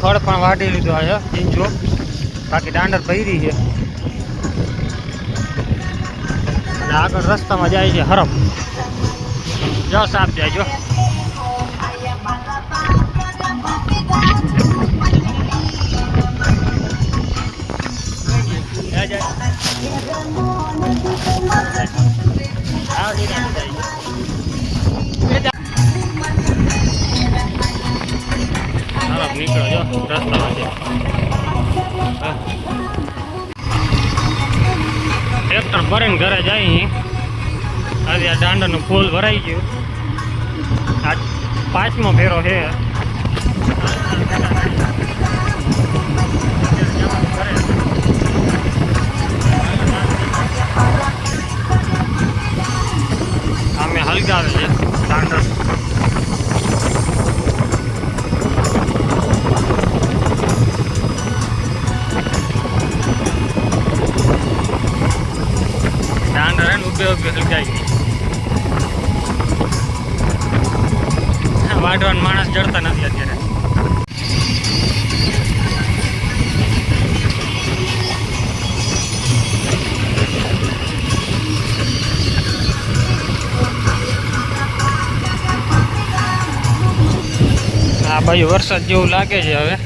ખડ પણ વાટી લીધો છે ચીંચો બાકી દાંડર ભરી છે. અને આગળ રસ્તામાં જાય છે હરફ જો સાફ જાય, જો. ટ્રેક્ટર ભરીને ઘરે અહીં. આજે આ દાંડાનું ફૂલ ભરાઈ ગયું. આ પાંચમો ફેરો છે. અમે હલગાવે છે દાંડર ઉભે ઉભે ગઈ વાઢવાન માણસ જડતા નથી અત્યારે. આ ભાઈ વરસાદ જેવું લાગે છે હવે.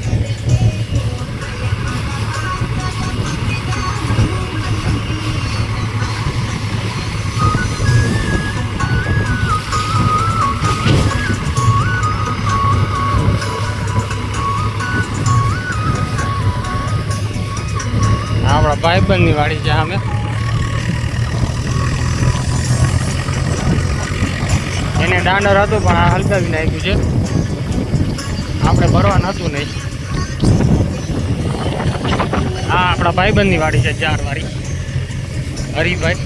ભાઈબંધની વાડી છે અમે એને દાંડર હતું, પણ આ હલકાવી નાખ્યું છે. આપણે ભરવા હતું નહીં. આ આપણા ભાઈબંધની વાડી છે, ચાર વાળી હરિભાઈ.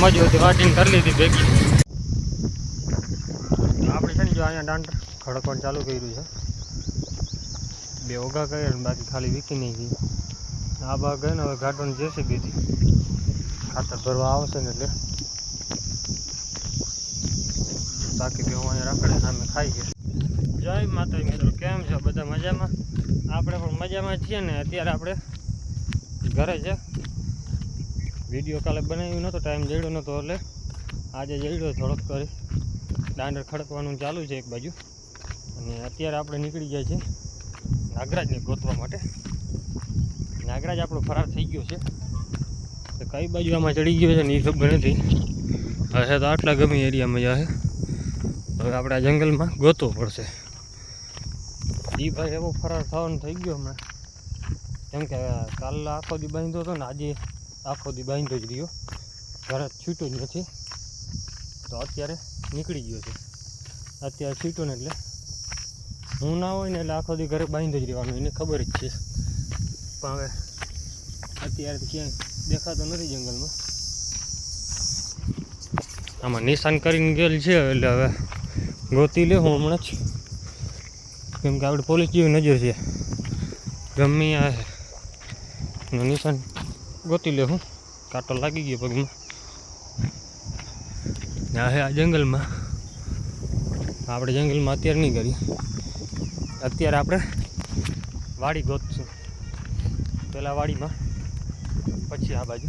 મજૂરી વાટીને કરી લીધી ભેગી. આપણે છે ને, જો અહીંયા દાંડર ખડકવાનું ચાલુ કર્યું છે. બે ઓગા કર્યા ને બાકી ખાલી વીકી નહીં ગઈ આ ભાગ ગયો ને હવે ઘાટોની જેસી બીજી ખાતર ભરવા આવશે ને એટલે. બાકી બે હું અહીંયા રાખડે સામે ખાઈ ગયા. જય માતા મિત્રો, કેમ છો? બધા મજામાં? આપણે પણ મજામાં છીએ ને અત્યારે આપણે ઘરે છે. વીડિયો કાલે બનાવ્યું નહોતો, ટાઈમ જડ્યો નહોતો એટલે આજે જડ્યો થોડોક કરી. દાંડર ખડકવાનું ચાલુ છે એક બાજુ. અને અત્યારે આપણે નીકળી ગયા છે નાગરાજને ગોતવા માટે. નાગરાજ આપણો ફરાર થઈ ગયો છે. તો કઈ બાજુ આમાં ચડી ગયો છે ને એ ખબર નથી. હશે તો આટલા ગમે એરિયામાં જશે હવે આપણે આ જંગલમાં ગોતવો પડશે. એ ભાઈ એવો ફરાર થવાનો થઈ ગયો હમણાં. કેમ કે કાલ આખો દી બાંધ્યો હતો ને આજે આખો દી બાંધ્યો જ રહ્યો. ઘરે છૂટો જ નથી. તો અત્યારે નીકળી ગયો છે. અત્યારે છૂટો ને એટલે હું ના હોય ને એટલે આખો દી ઘરે બાંધી જ રહેવાનું, એને ખબર જ છે. પણ હવે અત્યારે ક્યાંય દેખાતો નથી જંગલમાં. આમાં નિશાન કરીને ગયેલ છે એટલે હવે ગોતી લે હું હમણાં જ. કેમ કે આપણે પોલીસ જેવી નજર છે. ગમે આ નિશાન ગોતી લે હું. કાંટો લાગી ગયો પગમાં. આ જંગલમાં. આપણે જંગલમાં અત્યારે નહીં કરી અત્યારે આપણે વાડી ગોતશું પહેલાં વાડીમાં, પછી આ બાજુ.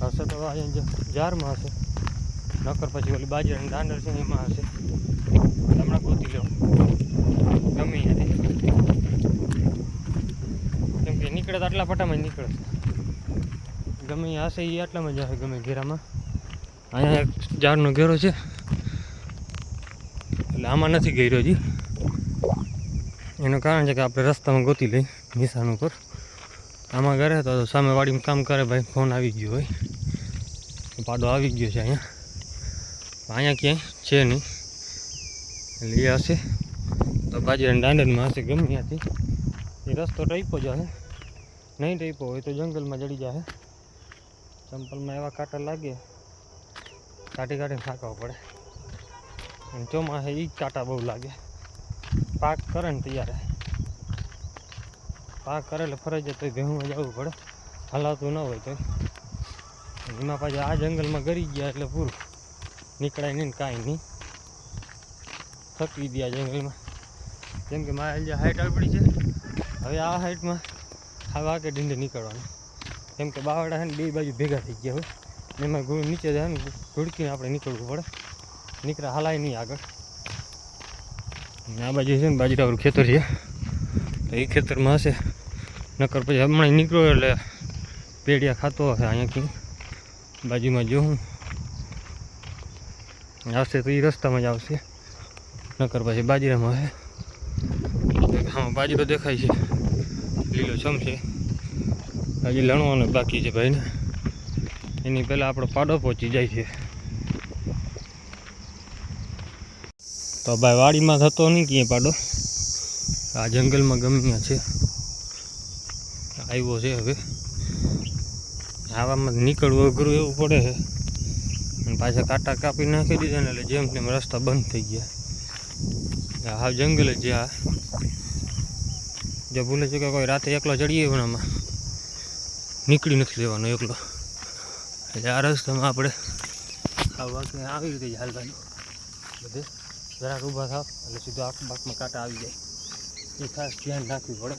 હશે તો જારમાં હશે. નકર પછી ઓલી બાજરાની દાંડર છે એમાં હશે. હમણાં ગોતી લો. ગમે કેમ કે નીકળે તો આટલા પટામાં નીકળે. ગમે હશે એ આટલામાં જ હશે ગમે ઘેરામાં. અહીંયા એક ઝાડનો ઘેરો છે. એટલે આમાં નથી ગયો હજી. એનું કારણ છે કે આપણે રસ્તામાં ગોતી લઈ નિશાન ઉપર. આમાં ઘરે તો સામે વાડીમાં કામ કરે ભાઈ, ફોન આવી ગયો હોય. પાડો આવી ગયો છે અહીંયા. અહીંયા ક્યાંય છે નહીં. એટલે એ હશે. તો બાજરાની દાંડનમાં હશે ગમે ત્યાંથી. એ રસ્તો ટાઈપો જ હશે નહીં ટાઈપો હોય તો જંગલમાં જડી જશે ચંપલમાં એવા કાંટા લાગે. કાઢી કાઢીને થાકવા પડે. અને ચોમાસે એ જ કાંટા બહુ લાગે. પાક કરે ને તૈયારે. પાક કરે એટલે ફરજિયાત ભેહું જવું પડે. હલાવતું ન હોય તો એમાં પાછા આ જંગલમાં ગરી ગયા એટલે પૂરું. નીકળાય નહીં કાંઈ નહીં. થકી ગયા જંગલમાં. જેમ કે મારે જે હાઈટ આવી છે. હવે આ હાઈટમાં આ વાગે ડીંડે નીકળવાનું. કેમ કે બાવડા છે ને, બે બાજુ ભેગા થઈ ગયા હોય. એમાં નીચે જાય ને ઘુડકીને આપણે નીકળવું પડે. નીકળે, હલાય નહીં આગળ. આ બાજુ છે ને બાજરાવાળું ખેતર છે. તો એ ખેતરમાં હશે. નકર પછી હમણાં નીકળ્યો એટલે પેડિયા ખાતો હશે અહીંયાથી. બાજુમાં જોઉં આવશે તો એ રસ્તામાં જ આવશે. નકર પછી બાજરામાં હશે હા બાજરો દેખાય છે. લીલો છમ છે. હજી લણવાનો બાકી છે ભાઈને. એની પહેલાં આપણો પાડો પહોંચી જાય છે. તો ભાઈ વાડીમાં થતો નહીં ક્યાંય પાડો. આ જંગલમાં ગમ્યા છે. આવ્યો છે હવે. આવામાં નીકળવું અઘરું એવું પડે છે. પાછા કાંટા કાપી નાખી દીધા ને એટલે જેમ તેમ રસ્તા બંધ થઈ ગયા. હા જંગલ જ આ. જો ભૂલે છે કે કોઈ રાતે એકલો ચડીએ પણ આમાં. નીકળી નથી લેવાનો એકલો. એટલે આ રસ્તામાં આપણે આ વાંકે આવી રીતે જ હાલવાનું. બધે. જરાક ઊભા થાવ અને સીધો આંખ બાકમાં કાંટા આવી જાય. એ ખાસ ધ્યાન રાખવું પડે.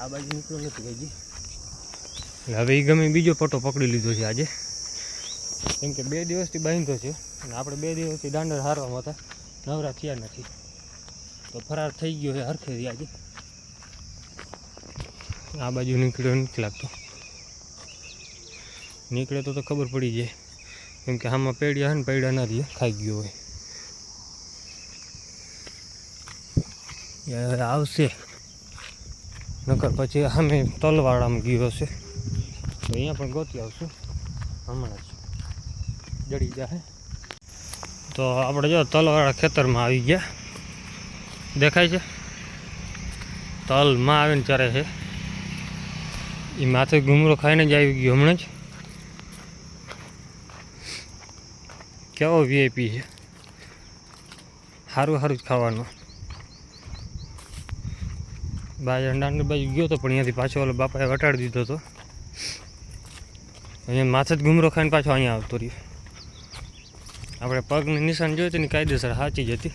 આ બાજુ નીકળ્યો નથી ગઈ હવે એ ગમે બીજો પટો પકડી લીધો છે આજે. કેમ કે બે દિવસથી બાંધ્યો છે અને આપણે બે દિવસથી દાંડર હારવામાં હતા. નવરા થયા નથી. તો ફરાર થઈ ગયો છે હરખેથી આજે. આ બાજુ નીકળ્યો નથી લાગતો. નીકળે તો તો ખબર પડી જાય. કેમ કે આમાં પેડિયા છે ને પૈડા ના રહીએ ખાઈ ગયો હોય. આવશે. નકર પછી અમે તલવાડામાં ગયો તો અહીંયા પણ ગોતી આવશું. હમણાં જ. જડી જાય તો આપણે જો તલવાળા ખેતરમાં આવી ગયા. દેખાય છે? તલમાં આવીને ચરે છે. એ માથે ઘૂમરો ખાઈને જ આવી ગયો હમણાં જ. કેવો વીઆઈપી છે? સારું સારું જ ખાવાનું. બાજુ દાંડ બાજુ ગયો હતો પણ અહીંયાથી પાછો ઓલો બાપાએ વટાડી દીધો હતો અહીંયા માથે જ ગુમરો ખાઈને પાછો અહીંયા આવતો રહ્યો. આપણે પગની નિશાન જોઈ તો એની કાયદેસર સાચી જ હતી.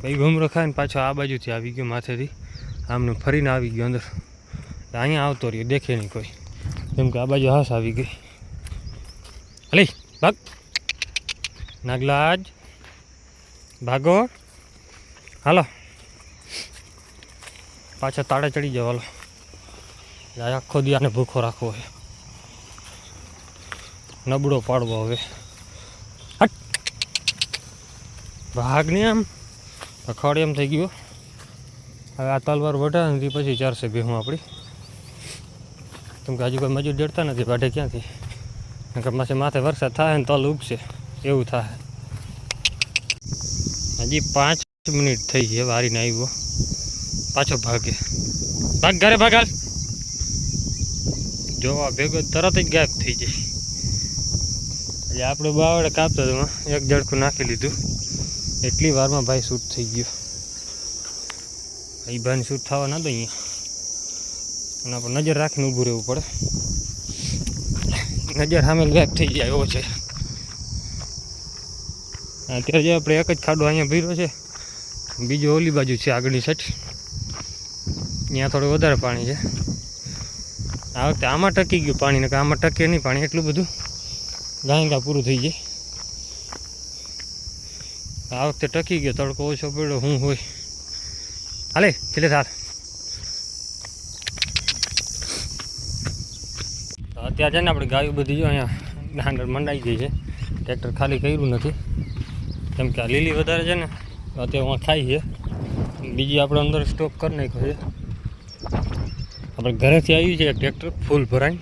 પછી ગુમરો ખાઈને પાછો આ બાજુથી આવી ગયો માથેથી. આમને ફરીને આવી ગયો અંદર. અહીંયા આવતો રહ્યો, દેખે નહીં કોઈ. કેમ કે આ બાજુ હાસ આવી ગઈ. હલી, ભાગ. નાગલાજ ભાગો હાલો. પાછા તાળે ચડી જાવ હાલો. આખો દી આને ભૂખો રાખવો છે. નબળો પાડવો હવે. ભાગ નહીં આમ. અખાડે એમ થઈ ગયો હવે આ તલવાર વઢા નથી પછી ચારશે ભેહું આપણી કેમ કે હજુ કોઈ મજૂર જડતા નથી પાઠે ક્યાંથી? કેમ માથે માથે વરસાદ થાય ને તલ ઉગશે. એવું થાય. હજી પાંચ મિનિટ થઈ છે વારીને આવ્યો. પાછો ભાગે. ભાગ ઘરે ભાગાલ જોવા ભેગો તરત જ ગાયબ થઈ જાય. એટલે આપણે બાવડે કાપતા હતો એક જડખું નાખી લીધું. એટલી વારમાં ભાઈ શૂટ થઈ ગયો. એ ભાઈને શૂટ થવા ના દો અહીંયા. એના પર નજર રાખીને ઊભું રહેવું પડે. નજર સામે ગાયબ થઈ જાય, એવો છે. અત્યારે જે આપણે એક જ ખાડો અહીંયા ભીરો છે. બીજો ઓલી બાજુ છે આગળની સાઈડ ત્યાં થોડું વધારે પાણી છે. આ વખતે આમાં ટકી ગયું પાણી ને આમાં ટકે નહીં પાણી, એટલું બધું ગાયંગા પૂરું થઈ જાય. આ વખતે ટકી ગયો, તડકો ઓછો પડ્યો, હું હોય. હાલે છેલ્લે સાર અત્યારે છે ને આપણે ગાયું બધી જો અહીંયા દાંડર મંડાઈ ગઈ છે. ટ્રેક્ટર ખાલી કર્યું નથી. કેમ કે આ લીલી વધારે છે ને, અત્યારે હું ખાઈ છે. બીજી આપણે અંદર સ્ટોક કરી નાખ્યો છે. આપણે ઘરેથી આવ્યું છે ટ્રેક્ટર, ફૂલ ભરાઈ.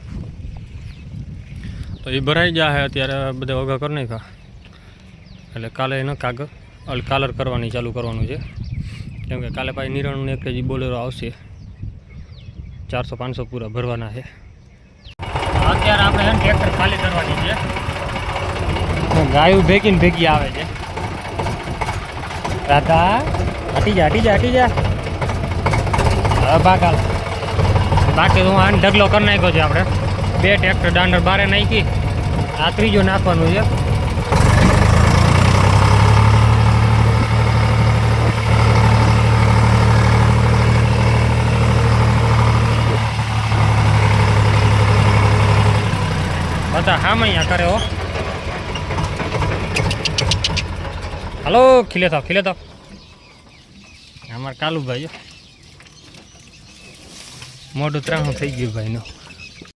તો એ ભરાઈ ગયા છે અત્યારે બધા વગા કરી નાખ્યા. એટલે કાલે એનો કાગળ અલ કાલર કરવાની ચાલુ કરવાનું છે. કેમ કે કાલે પાછી નિરાણું એક કેજી બોલેરો આવશે. ચારસો પાંચસો પૂરા ભરવાના છે. અત્યારે આપણે ટ્રેક્ટર ખાલી કરવાની છે. ગાયું ભેગીને ભેગી આવે છે. રાધા, હટી જા હટી જા હટી જા. હવે બાકી હું આને ઢગલો કરી નાખ્યો છે આપણે. બે ટ્રેક્ટર દાંડર બારે નાખી. આ ત્રીજો નાખવાનું છે. બધા હામ અહીંયા કરે હો. હલો ખીલે થાવ ખીલે થાવ અમારે કાલુભાઈ મોઢું ત્રાણું થઈ ગયું ભાઈનું.